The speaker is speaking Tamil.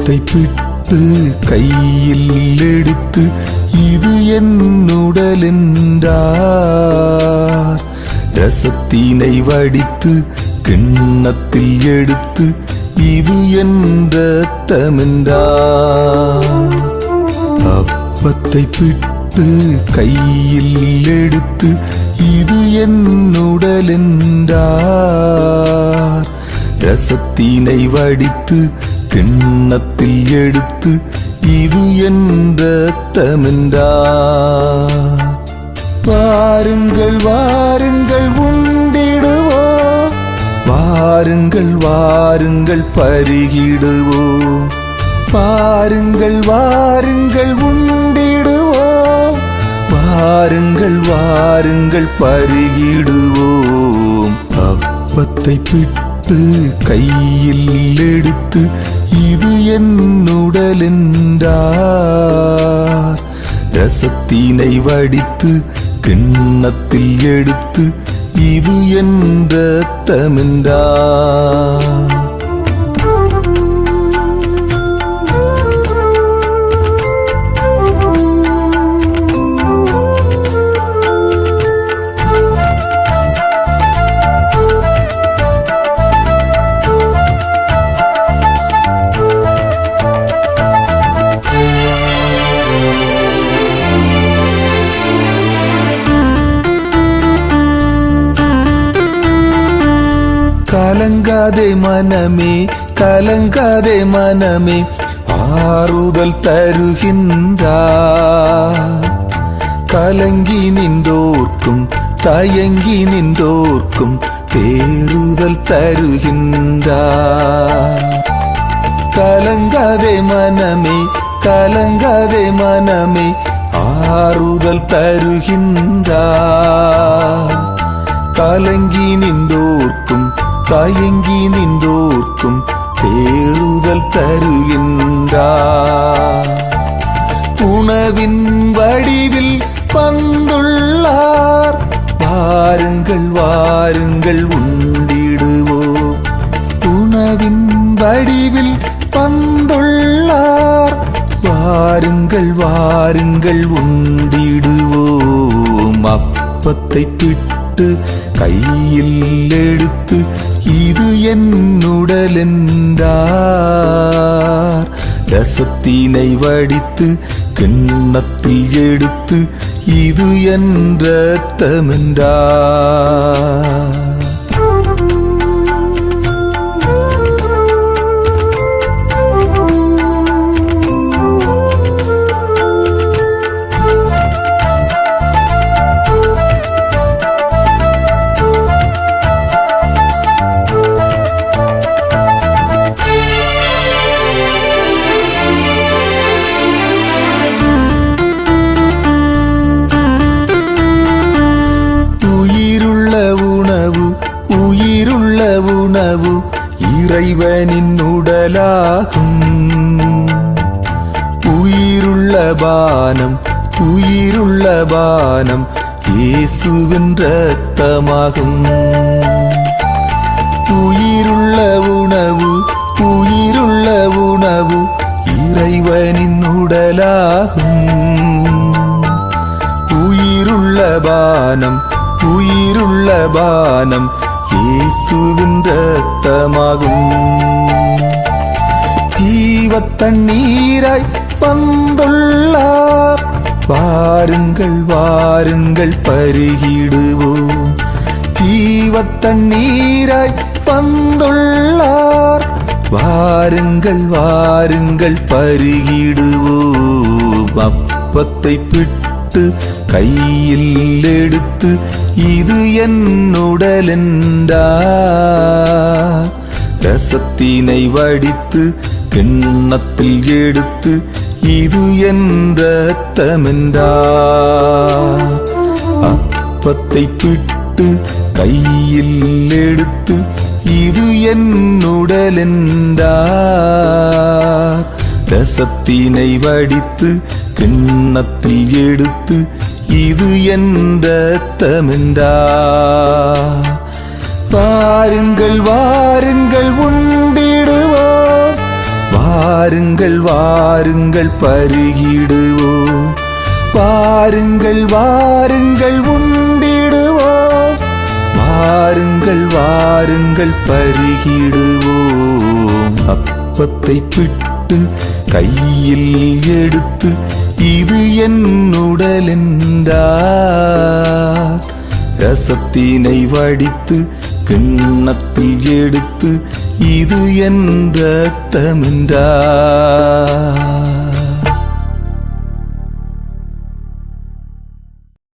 அப்பத்தை பிட்டு கையில் எடுத்து இது என் உடல் என்றார். ரசத்தினை வடித்து கிண்ணத்தில் எடுத்து இது என்ற ரத்தமென்றார் அப்பத்தை பிட்டு கையில் எடுத்து இது என் உடல் என்றார். ரசத்தினை வடித்து கிண்ணத்தில் எடுத்து இது என்ற ரத்தமென்றார் வாருங்கள் வாருங்கள் உண்டிடுவோ. வாருங்கள் வாருங்கள் பருகிடுவோம் பாருங்கள் வாருங்கள் உண்டிடுவோ. வாருங்கள் வாருங்கள் பருகிடுவோம். அப்பத்தை பிட்டு கையில் எடுத்து இது என் உடல் என்றார். ரசத்தினை வடித்து கிண்ணத்தில் எடுத்து இது என் ரத்தமென்றார் கலங்காதே மனமே கலங்காதே மனமே ஆறுதல் தருகின்றார் கலங்கி நின்றோர்க்கும் தயங்கி நின்றோர்க்கும் தேறுதல் தருகின்றார் கலங்காதே மனமே கலங்காதே மனமே ஆறுதல் தருகின்றார் கலங்கி நின்றோர்க்கும் தயங்கி நின்றோர்க்கும் தேறுதல் தருகின்றார் உணவின் வடிவில் வந்துள்ளார். வாருங்கள் வாருங்கள் உண்டிடுவோ. உணவின் வடிவில் வந்துள்ளார். வாருங்கள் வாருங்கள் உண்டிடுவோம் அப்பத்தை பிட்டு கையில் எடுத்து ரசத்தினை வடித்து கிண்ணத்தில் எடுத்து இது என்ற ரத்தமென்றார் இறைவனின் உடலாகும். உயிருள்ள பானம் உயிருள்ள பானம் இயேசுவின் ரத்தமாகும் உயிருள்ள உணவு உயிருள்ள உணவு இறைவனின் உடலாகும். உயிருள்ள பானம் உயிருள்ள பானம் இயேசுவின் ரத்தமாகும் ஜீவத்தண்ணீராய் வந்துள்ளார். வாருங்கள் வாருங்கள் பருகிடுவோம். ஜீவத்தண்ணீராய் வந்துள்ளார். வாருங்கள் வாருங்கள் பருகிடுவோம். அப்பத்தை பிட்டு கையில் எடுத்து இது என் உடல் ரசத்தினை வடித்து கிண்ணத்தில் எடுத்து இது என் ரத்தமென்றார் அப்பத்தை பிட்டு கையில் எடுத்து இது என் உடல் ரசத்தினை வடித்து கிண்ணத்தில் எடுத்து இது என்ற ரத்தமென்றார் வாருங்கள் வாருங்கள் உண்டிடுவோம். வாருங்கள் வாருங்கள் பருகிடுவோம். வாருங்கள் வாருங்கள் உண்டிடுவோம். வாருங்கள் வாருங்கள் பருகிடுவோம். அப்பத்தை பிட்டு கையில் எடுத்து இது என் உடல் என்றார் ரசத்தினை வடித்து கிண்ணத்தில் எடுத்து இது என் ரத்தமென்றார்.